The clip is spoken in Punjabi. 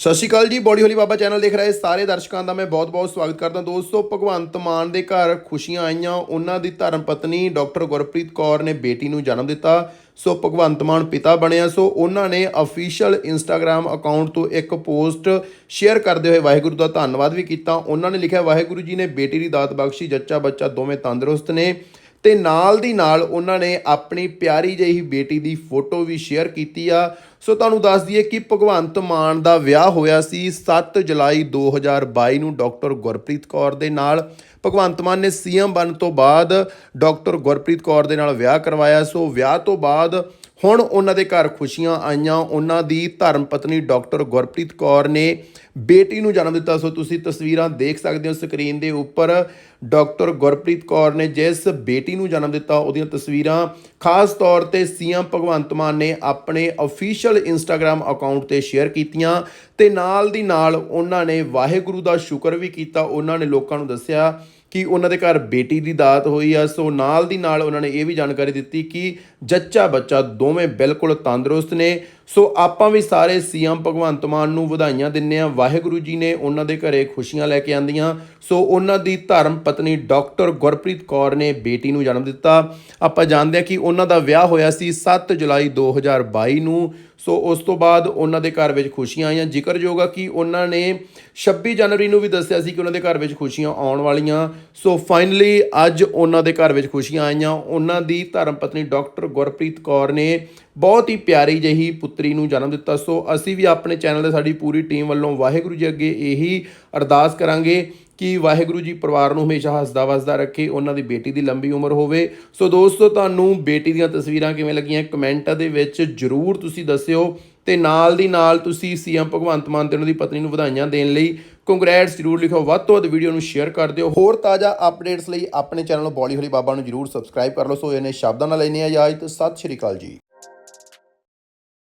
ਸਤਿ ਸ਼੍ਰੀ ਅਕਾਲ ਜੀ ਬੋਡੀ ਹੋਲੀ ਬਾਬਾ ਚੈਨਲ ਦੇਖ ਰਹੇ ਸਾਰੇ ਦਰਸ਼ਕਾਂ ਦਾ ਮੈਂ ਬਹੁਤ-ਬਹੁਤ ਸਵਾਗਤ ਕਰਦਾ। ਦੋਸਤੋ, ਭਗਵੰਤ ਮਾਨ ਦੇ ਘਰ ਖੁਸ਼ੀਆਂ ਆਈਆਂ। ਉਹਨਾਂ ਦੀ ਧਰਮ ਪਤਨੀ ਡਾਕਟਰ ਗੁਰਪ੍ਰੀਤ ਕੌਰ ਨੇ ਬੇਟੀ ਨੂੰ ਜਨਮ ਦਿੱਤਾ। ਸੋ, ਭਗਵੰਤ ਮਾਨ ਪਿਤਾ ਬਣਿਆ। ਸੋ, ਉਹਨਾਂ ਨੇ ਅਫੀਸ਼ੀਅਲ ਇੰਸਟਾਗ੍ਰam ਅਕਾਊਂਟ ਤੋਂ ਇੱਕ ਪੋਸਟ ਸ਼ੇਅਰ ਕਰਦੇ ਹੋਏ ਵਾਹਿਗੁਰੂ ਦਾ ਧੰਨਵਾਦ ਵੀ ਕੀਤਾ। ਉਹਨਾਂ ਨੇ ਲਿਖਿਆ, ਵਾਹਿਗੁਰੂ ਜੀ ਨੇ ਬੇਟੀ ਦੀ ਦਾਤ ਬਖਸ਼ੀ। ਜੱਚਾ ਬੱਚਾ ਦੋਵੇਂ ਤੰਦਰੁਸਤ ਨੇ। ਤੇ ਨਾਲ ਦੀ ਨਾਲ ਉਹਨਾਂ ਨੇ ਆਪਣੀ ਪਿਆਰੀ ਜਿਹੀ ਬੇਟੀ ਦੀ ਫੋਟੋ ਵੀ ਸ਼ੇਅਰ ਕੀਤੀ ਆ। ਸੋ ਤੁਹਾਨੂੰ ਦੱਸ ਦਈਏ ਕਿ ਭਗਵੰਤ ਮਾਨ ਦਾ ਵਿਆਹ ਹੋਇਆ ਸੀ 7 ਜੁਲਾਈ 2022 ਨੂੰ ਡਾਕਟਰ ਗੁਰਪ੍ਰੀਤ ਕੌਰ ਦੇ ਨਾਲ। ਭਗਵੰਤ ਮਾਨ ਨੇ ਸੀਐਮ ਬਣਨ ਤੋਂ ਬਾਅਦ ਡਾਕਟਰ ਗੁਰਪ੍ਰੀਤ ਕੌਰ ਦੇ ਨਾਲ ਵਿਆਹ ਕਰਵਾਇਆ। ਸੋ ਵਿਆਹ ਤੋਂ ਬਾਅਦ ਹੁਣ ਉਹਨਾਂ ਦੇ ਘਰ ਖੁਸ਼ੀਆਂ ਆਈਆਂ। ਉਹਨਾਂ ਦੀ ਧਰਮ ਪਤਨੀ ਡਾਕਟਰ ਗੁਰਪ੍ਰੀਤ ਕੌਰ ਨੇ ਬੇਟੀ ਨੂੰ ਜਨਮ ਦਿੱਤਾ। ਸੋ ਤੁਸੀਂ ਤਸਵੀਰਾਂ ਦੇਖ ਸਕਦੇ ਹੋ ਸਕਰੀਨ ਦੇ ਉੱਪਰ। ਡਾਕਟਰ ਗੁਰਪ੍ਰੀਤ ਕੌਰ ਨੇ ਜਿਸ ਬੇਟੀ ਨੂੰ ਜਨਮ ਦਿੱਤਾ, ਉਹਦੀਆਂ ਤਸਵੀਰਾਂ ਖਾਸ ਤੌਰ ਤੇ ਸੀਐਮ ਭਗਵੰਤ ਮਾਨ ਨੇ ਆਪਣੇ ਅਫੀਸ਼ੀਅਲ ਇੰਸਟਾਗ੍ਰam ਅਕਾਊਂਟ ਤੇ ਸ਼ੇਅਰ ਕੀਤੀਆਂ ਤੇ ਨਾਲ ਦੀ ਨਾਲ ਉਹਨਾਂ ਨੇ ਵਾਹਿਗੁਰੂ ਦਾ ਸ਼ੁਕਰ ਵੀ ਕੀਤਾ। ਉਹਨਾਂ ਨੇ ਲੋਕਾਂ ਨੂੰ ਦੱਸਿਆ ਕਿ ਉਹਨਾਂ ਦੇ ਘਰ ਬੇਟੀ ਦੀ ਦਾਤ ਹੋਈ ਆ। ਸੋ ਨਾਲ ਦੀ ਨਾਲ ਉਹਨਾਂ ਨੇ ਇਹ ਵੀ ਜਾਣਕਾਰੀ ਦਿੱਤੀ ਕਿ ਜੱਚਾ ਬੱਚਾ ਦੋਵੇਂ ਬਿਲਕੁਲ ਤੰਦਰੁਸਤ ਨੇ। ਸੋ ਆਪਾਂ ਵੀ ਸਾਰੇ ਸੀਐਮ ਭਗਵੰਤ ਮਾਨ ਨੂੰ ਵਧਾਈਆਂ ਦਿੰਨੇ ਆ ਵਾਹਿਗੁਰੂ ਜੀ ਨੇ ਉਹਨਾਂ ਦੇ ਘਰੇ ਖੁਸ਼ੀਆਂ ਲੈ ਕੇ ਆਂਦੀਆਂ। ਸੋ ਉਹਨਾਂ ਦੀ ਧਰਮ ਪਤਨੀ ਡਾਕਟਰ ਗੁਰਪ੍ਰੀਤ ਕੌਰ ਨੇ ਬੇਟੀ ਨੂੰ ਜਨਮ ਦਿੱਤਾ। ਆਪਾਂ ਜਾਣਦੇ ਆ ਕਿ ਉਹਨਾਂ ਦਾ ਵਿਆਹ ਹੋਇਆ ਸੀ 7 ਜੁਲਾਈ 2022 ਨੂੰ। ਸੋ ਉਸ ਤੋਂ ਬਾਅਦ ਉਹਨਾਂ ਦੇ ਘਰ ਵਿੱਚ ਖੁਸ਼ੀਆਂ ਆਈਆਂ। ਜ਼ਿਕਰਯੋਗ ਆ ਕਿ ਉਹਨਾਂ ਨੇ 26 ਜਨਵਰੀ ਨੂੰ ਵੀ ਦੱਸਿਆ ਸੀ ਕਿ ਉਹਨਾਂ ਦੇ ਘਰ ਵਿੱਚ ਖੁਸ਼ੀਆਂ ਆਉਣ ਵਾਲੀਆਂ। ਸੋ ਫਾਈਨਲੀ ਅੱਜ ਉਹਨਾਂ ਦੇ ਘਰ ਵਿੱਚ ਖੁਸ਼ੀਆਂ ਆਈਆਂ। ਉਹਨਾਂ ਦੀ ਧਰਮ ਪਤਨੀ ਡਾਕਟਰ ਗੁਰਪ੍ਰੀਤ ਕੌਰ ਨੇ ਬਹੁਤ ਹੀ ਪਿਆਰੀ ਜਿਹੀ ਪੁੱਤਰੀ ਨੂੰ ਜਨਮ ਦਿੱਤਾ। ਸੋ ਅਸੀਂ ਵੀ ਆਪਣੇ ਚੈਨਲ ਦੇ ਸਾਡੀ ਪੂਰੀ ਟੀਮ ਵੱਲੋਂ ਵਾਹਿਗੁਰੂ ਜੀ ਅੱਗੇ ਇਹੀ ਅਰਦਾਸ ਕਰਾਂਗੇ ਕਿ ਵਾਹਿਗੁਰੂ ਜੀ ਪਰਿਵਾਰ ਨੂੰ ਹਮੇਸ਼ਾ ਹੱਸਦਾ ਵਸਦਾ ਰੱਖੇ, ਉਹਨਾਂ ਦੀ ਬੇਟੀ ਦੀ ਲੰਬੀ ਉਮਰ ਹੋਵੇ। ਸੋ ਦੋਸਤੋ, ਤੁਹਾਨੂੰ ਬੇਟੀ ਦੀਆਂ ਤਸਵੀਰਾਂ ਕਿਵੇਂ ਲੱਗੀਆਂ ਕਮੈਂਟਾਂ ਦੇ ਵਿੱਚ ਜਰੂਰ ਤੁਸੀਂ ਦੱਸਿਓ ਤੇ ਨਾਲ ਦੀ ਨਾਲ ਤੁਸੀਂ ਸੀਐਮ ਭਗਵੰਤ ਮਾਨ ਤੇ ਉਹਨਾਂ ਦੀ ਪਤਨੀ ਨੂੰ ਵਧਾਈਆਂ ਦੇਣ ਲਈ ਕੰਗ੍ਰੈਟਸ ਜਰੂਰ ਲਿਖੋ। ਵੱਧ ਤੋਂ ਵੱਧ ਵੀਡੀਓ ਨੂੰ ਸ਼ੇਅਰ ਕਰ ਦਿਓ। ਹੋਰ ਤਾਜ਼ਾ ਅਪਡੇਟਸ ਲਈ ਆਪਣੇ ਚੈਨਲ ਬੋਲੀ ਹੋਲੀ ਬਾਬਾ ਨੂੰ ਜਰੂਰ ਸਬਸਕ੍ਰਾਈਬ ਕਰ ਲਓ। ਸੋ ਇਹਨੇ ਸ਼ਬਦਾਂ ਨਾਲ ਲੈਣੇ ਆ ਇਜਾਜ਼ਤ ਸਤਿ ਸ਼੍ਰੀ ਅਕਾਲ ਜੀ।